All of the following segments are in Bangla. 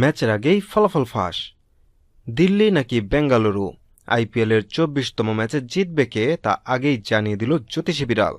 ম্যাচের আগেই ফলাফল ফাঁস। দিল্লি নাকি বেঙ্গালুরু? আইপিএলের চব্বিশতম ম্যাচে জিতবে কে তা আগেই জানিয়ে দিল জ্যোতিষী বিড়াল।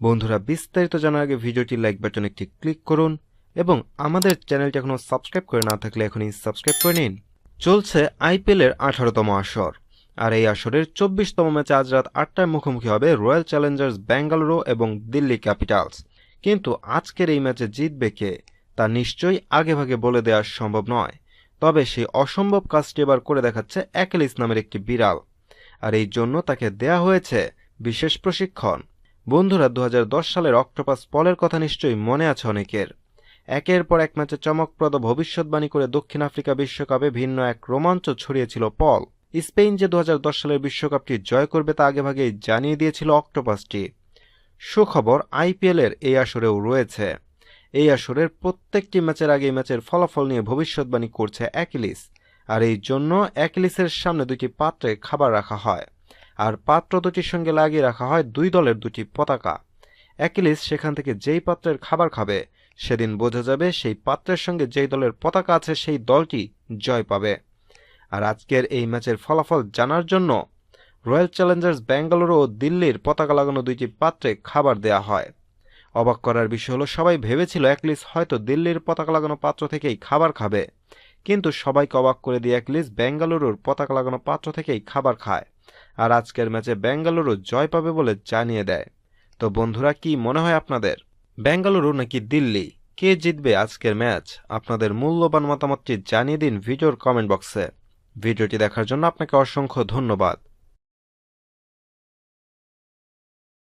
বন্ধুরা, বিস্তারিত জানার আগে ভিডিওটি লাইক বাটন একটি ক্লিক করুন এবং আমাদের চ্যানেলটি এখনও সাবস্ক্রাইব করে না থাকলে এখনই সাবস্ক্রাইব করে নিন। চলছে আইপিএলের আঠারোতম আসর। আর এই আসরের চব্বিশতম ম্যাচে আজ রাত আটটায় মুখোমুখি হবে রয়্যাল চ্যালেঞ্জার্স বেঙ্গালুরু এবং দিল্লি ক্যাপিটালস। কিন্তু আজকের এই ম্যাচে জিতবে কে? তা নিশ্চয়ই আগেভাগে বলে দেওয়া সম্ভব নয়। তবে সেই অসম্ভব কাজটি এবার করে দেখাচ্ছে অ্যাকেলিস নামের একটি বিড়াল। আর এই জন্য তাকে দেয়া হয়েছে বিশেষ প্রশিক্ষণ। বন্ধুরা দু হাজার দশ সালের অক্টোপাস পলের কথা নিশ্চয়ই মনে আছে অনেকের। একের পর এক ম্যাচে চমকপ্রদ ভবিষ্যৎবাণী করে দক্ষিণ আফ্রিকা বিশ্বকাপে ভিন্ন এক রোমাঞ্চ ছড়িয়েছিল পল। স্পেন যে দু হাজার দশ সালের বিশ্বকাপটি জয় করবে তা আগেভাগেই জানিয়ে দিয়েছিল অক্টোপাসটি। সুখবর, আইপিএলের এই আসরেও রয়েছে। এই আসরের প্রত্যেকটি ম্যাচের আগে ম্যাচের ফলাফল নিয়ে ভবিষ্যৎবাণী করছে অ্যাকিলিস। আর এই জন্য অ্যাকিলিসের সামনে দুটি পাত্রে খাবার রাখা হয়। আর পাত্র দুটির সঙ্গে লাগিয়ে রাখা হয় দুই দলের দুটি পতাকা। অ্যাকিলিস সেখান থেকে যেই পাত্রের খাবার খাবে, সেদিন বোঝা যাবে সেই পাত্রের সঙ্গে যেই দলের পতাকা আছে সেই দলটি জয় পাবে। আর আজকের এই ম্যাচের ফলাফল জানার জন্য রয়্যাল চ্যালেঞ্জার্স বেঙ্গালুরু ও দিল্লির পতাকা লাগানো দুইটি পাত্রে খাবার দেয়া হয়। অবাক করার বিষয় হলো, সবাই ভেবেছিল একলিস হয়তো দিল্লির পতাকা লাগানো পাত্র থেকেই খাবার খাবে। কিন্তু সবাইকে অবাক করে দিয়ে একলিস বেঙ্গালুরুর পতাকা লাগানো পাত্র থেকেই খাবার খায় আর আজকের ম্যাচে বেঙ্গালুরু জয় পাবে বলে জানিয়ে দেয়। তো বন্ধুরা, কি মনে হয় আপনাদের? বেঙ্গালুরু নাকি দিল্লি? কে জিতবে আজকের ম্যাচ? আপনাদের মূল্যবান মতামতটি জানিয়ে দিন ভিডিওর কমেন্ট বক্সে। ভিডিওটি দেখার জন্য আপনাকে অসংখ্য ধন্যবাদ।